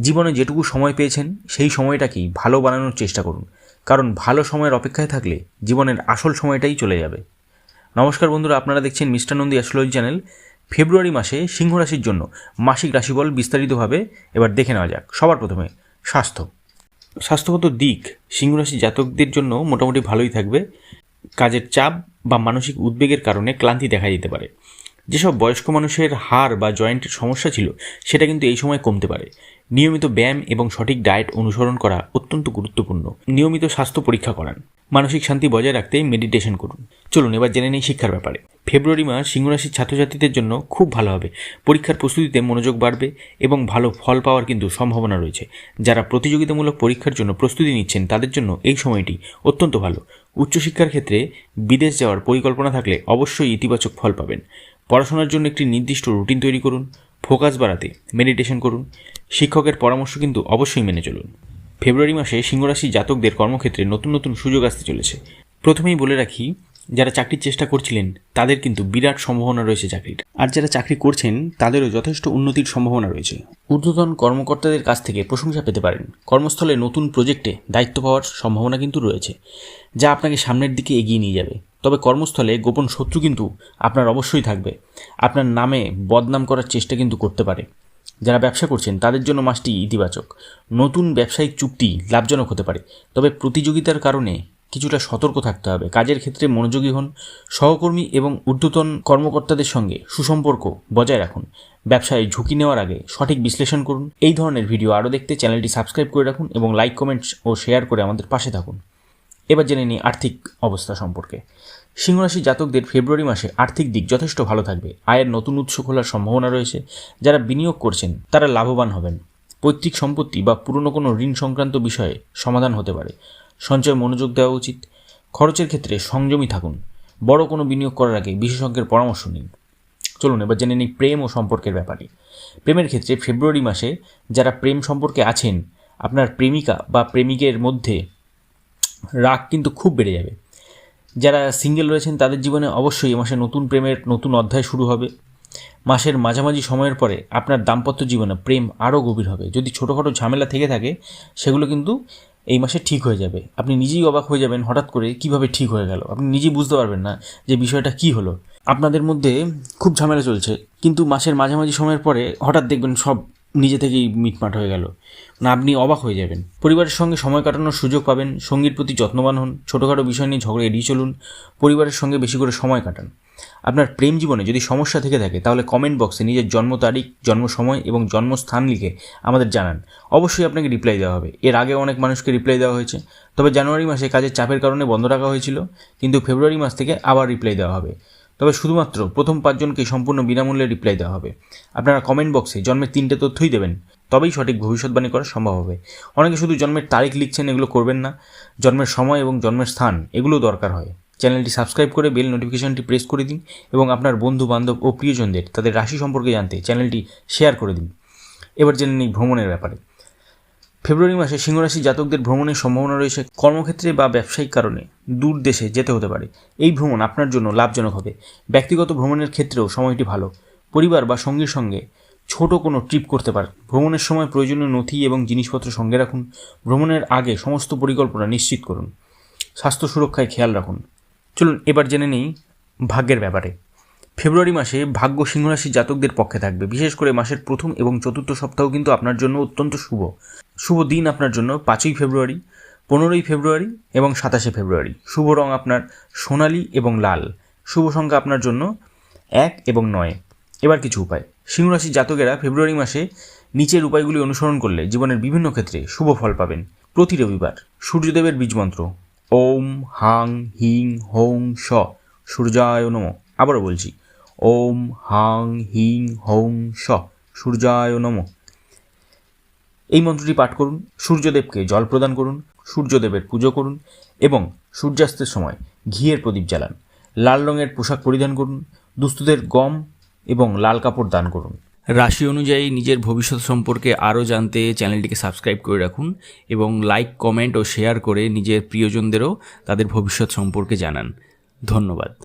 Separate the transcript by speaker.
Speaker 1: জীবনে যেটুকু সময় পেয়েছেন, সেই সময়টাকেই ভালো বানানোর চেষ্টা করুন। কারণ ভালো সময়ের অপেক্ষায় থাকলে জীবনের আসল সময়টাই চলে যাবে। নমস্কার বন্ধুরা, আপনারা দেখছেন মিস্টার নন্দী অ্যাস্ট্রোলজি চ্যানেল। ফেব্রুয়ারি মাসে সিংহ রাশির জন্য মাসিক রাশিফল বিস্তারিতভাবে এবার দেখে নেওয়া যাক। সবার প্রথমে স্বাস্থ্য। স্বাস্থ্যগত দিক সিংহ রাশি জাতকদের জন্য মোটামুটি ভালোই থাকবে। কাজের চাপ বা মানসিক উদ্বেগের কারণে ক্লান্তি দেখা দিতে পারে। যেসব বয়স্ক মানুষের হাড় বা জয়েন্টের সমস্যা ছিল, সেটা কিন্তু এই সময় কমতে পারে। নিয়মিত ব্যায়াম এবং সঠিক ডায়েট অনুসরণ করা অত্যন্ত গুরুত্বপূর্ণ। নিয়মিত স্বাস্থ্য পরীক্ষা করান। মানসিক শান্তি বজায় রাখতে মেডিটেশন করুন। চলুন, এবার জেনে নেই শিক্ষার ব্যাপারে। ফেব্রুয়ারি মাস সিংহরাশির ছাত্রছাত্রীদের জন্য খুব ভালো হবে। পরীক্ষার প্রস্তুতিতে মনোযোগ বাড়বে এবং ভালো ফল পাওয়ার কিন্তু সম্ভাবনা রয়েছে। যারা প্রতিযোগিতামূলক পরীক্ষার জন্য প্রস্তুতি নিচ্ছেন, তাদের জন্য এই সময়টি অত্যন্ত ভালো। উচ্চশিক্ষার ক্ষেত্রে বিদেশ যাওয়ার পরিকল্পনা থাকলে অবশ্যই ইতিবাচক ফল পাবেন। পড়াশোনার জন্য একটি নির্দিষ্ট রুটিন তৈরি করুন, ফোকাস বাড়াতে মেডিটেশন করুন, শিক্ষকের পরামর্শ কিন্তু অবশ্যই মেনে চলুন। ফেব্রুয়ারি মাসে সিংহরাশি জাতকদের কর্মক্ষেত্রে নতুন নতুন সুযোগ আসতে চলেছে। প্রথমেই বলে রাখি, যারা চাকরির চেষ্টা করছিলেন, তাদের কিন্তু বিরাট সম্ভাবনা রয়েছে চাকরির। আর যারা চাকরি করছেন, তাদেরও যথেষ্ট উন্নতির সম্ভাবনা রয়েছে। ঊর্ধ্বতন কর্মকর্তাদের কাছ থেকে প্রশংসা পেতে পারেন। কর্মস্থলে নতুন প্রজেক্টে দায়িত্ব পাওয়ার সম্ভাবনা কিন্তু রয়েছে, যা আপনাকে সামনের দিকে এগিয়ে নিয়ে যাবে। তবে কর্মস্থলে গোপন শত্রু কিন্তু আপনার অবশ্যই থাকবে। আপনার নামে বদনাম করার চেষ্টা কিন্তু করতে পারে। যারা ব্যবসা করছেন, তাদের জন্য মাসটি ইতিবাচক। নতুন ব্যবসায়িক চুক্তি লাভজনক হতে পারে। তবে প্রতিযোগিতার কারণে কিছুটা সতর্ক থাকতে হবে। কাজের ক্ষেত্রে মনোযোগী হন। সহকর্মী এবং ঊর্ধ্বতন কর্মকর্তাদের সঙ্গে সুসম্পর্ক বজায় রাখুন। ব্যবসায় ঝুঁকি নেওয়ার আগে সঠিক বিশ্লেষণ করুন। এই ধরনের ভিডিও আরও দেখতে চ্যানেলটি সাবস্ক্রাইব করে রাখুন এবং লাইক, কমেন্টস ও শেয়ার করে আমাদের পাশে থাকুন। এবার জেনে নিই আর্থিক অবস্থা সম্পর্কে। সিংহরাশি জাতকদের ফেব্রুয়ারি মাসে আর্থিক দিক যথেষ্ট ভালো থাকবে। আয়ের নতুন উৎস খোলার সম্ভাবনা রয়েছে। যারা বিনিয়োগ করছেন, তারা লাভবান হবেন। পৈতৃক সম্পত্তি বা পুরনো কোনো ঋণ সংক্রান্ত বিষয়ে সমাধান হতে পারে। সঞ্চয় মনোযোগ দেওয়া উচিত। খরচের ক্ষেত্রে সংযমী থাকুন। বড় কোনো বিনিয়োগ করার আগে বিশেষজ্ঞের পরামর্শ নিন। চলুন এবার জেনে নিই প্রেম ও সম্পর্কের ব্যাপারে। প্রেমের ক্ষেত্রে ফেব্রুয়ারি মাসে যারা প্রেম সম্পর্কে আছেন, আপনার প্রেমিকা বা প্রেমিকের মধ্যে রাগ কিন্তু খুব বেড়ে যাবে। যারা সিঙ্গেল রয়েছেন, তাদের জীবনে অবশ্যই এ মাসে নতুন প্রেমের নতুন অধ্যায় শুরু হবে। মাসের মাঝামাঝি সময়ের পরে আপনার দাম্পত্য জীবনে প্রেম আরও গভীর হবে। যদি ছোটোখাটো ঝামেলা থেকে থাকে, সেগুলো কিন্তু এই মাসে ঠিক হয়ে যাবে। আপনি নিজেই অবাক হয়ে যাবেন হঠাৎ করে কীভাবে ঠিক হয়ে গেল। আপনি নিজেই বুঝতে পারবেন না যে বিষয়টা কি হলো। আপনাদের মধ্যে খুব ঝামেলা চলছে, কিন্তু মাসের মাঝামাঝি সময়ের পরে হঠাৎ দেখবেন সব নিজে থেকেই মিটমাট হয়ে গেল। না আপনি অবাক হয়ে যাবেন। পরিবারের সঙ্গে সময় কাটানোর সুযোগ পাবেন, সঙ্গীর প্রতি যত্নবান হন, ছোটোখাটো বিষয় নিয়ে ঝগড়া এড়িয়ে চলুন, পরিবারের সঙ্গে বেশি করে সময় কাটান। আপনার প্রেম জীবনে যদি সমস্যা থেকে থাকে, তাহলে কমেন্ট বক্সে নিজের জন্ম তারিখ, জন্ম সময় এবং জন্মস্থান লিখে আমাদের জানান। অবশ্যই আপনাকে রিপ্লাই দেওয়া হবে। এর আগে অনেক মানুষকে রিপ্লাই দেওয়া হয়েছে। তবে জানুয়ারি মাসে কাজের চাপের কারণে বন্ধ রাখা হয়েছিল, কিন্তু ফেব্রুয়ারি মাস থেকে আবার রিপ্লাই দেওয়া হবে। তবে শুধুমাত্র প্রথম পাঁচজনকে সম্পূর্ণ বিনামূল্যে রিপ্লাই দেওয়া হবে। আপনারা কমেন্ট বক্সে জন্মের তিনটে তথ্যই দেবেন। তবেই সঠিক ভবিষ্যৎবাণী করা সম্ভব হবে। অনেকে শুধু জন্মের তারিখ লিখছেন, এগুলো করবেন না। জন্মের সময় এবং জন্মের স্থান, এগুলো দরকার হয়। চ্যানেলটি সাবস্ক্রাইব করে বেল নোটিফিকেশনটি প্রেস করে দিন এবং আপনার বন্ধু বান্ধব ও প্রিয়জনদের তাদের রাশি সম্পর্কে জানতে চ্যানেলটি শেয়ার করে দিন। এবার জেনে নিই ভ্রমণের ব্যাপারে। ফেব্রুয়ারি মাসে সিংহরাশি জাতকদের ভ্রমণের সম্ভাবনা রয়েছে কর্মক্ষেত্রে বা ব্যবসায়িক কারণে। দূর দেশে যেতে হতে পারে। এই ভ্রমণ আপনার জন্য লাভজনক হবে। ব্যক্তিগত ভ্রমণের ক্ষেত্রেও সময়টি ভালো। পরিবার বা সঙ্গীর সঙ্গে ছোট কোনো ট্রিপ করতে পারেন। ভ্রমণের সময় প্রয়োজনীয় নথি এবং জিনিসপত্র সঙ্গে রাখুন। ভ্রমণের আগে সমস্ত পরিকল্পনা নিশ্চিত করুন। স্বাস্থ্য সুরক্ষায় খেয়াল রাখুন। চলুন এবার জেনে নিই ভাগ্যের ব্যাপারে। ফেব্রুয়ারি মাসে ভাগ্য সিংহরাশি জাতকদের পক্ষে থাকবে। বিশেষ করে মাসের প্রথম এবং চতুর্থ সপ্তাহ কিন্তু আপনার জন্য অত্যন্ত শুভ। শুভ দিন আপনার জন্য পাঁচই ফেব্রুয়ারি, পনেরোই ফেব্রুয়ারি এবং সাতাশে ফেব্রুয়ারি। শুভ রং আপনার সোনালি এবং লাল। শুভ সংখ্যা আপনার জন্য এক এবং নয়। এবার কিছু উপায়। সিংহরাশি জাতকেরা ফেব্রুয়ারি মাসে নিচের উপায়গুলি অনুসরণ করলে জীবনের বিভিন্ন ক্ষেত্রে শুভ ফল পাবেন। প্রতি রবিবার সূর্যদেবের বীজমন্ত্র ওম, হাং, হিং, হোং স সূর্যায় নম। আবারও বলছি ওম হাং হিং হোং স সূর্যায় নম। এই মন্ত্রটি পাঠ করুন, সূর্যদেবকে জল প্রদান করুন, সূর্যদেবের পুজো করুন এবং সূর্যাস্তের সময় ঘিয়ের প্রদীপ জ্বালান, লাল রঙের পোশাক পরিধান করুন, দুস্থদের গম এবং লাল কাপড় দান করুন। রাশি অনুযায়ী নিজের ভবিষ্যৎ সম্পর্কে আরও জানতে চ্যানেলটিকে সাবস্ক্রাইব করে রাখুন এবং লাইক, কমেন্ট ও শেয়ার করে নিজের প্রিয়জনদেরও তাদের ভবিষ্যৎ সম্পর্কে জানান। ধন্যবাদ।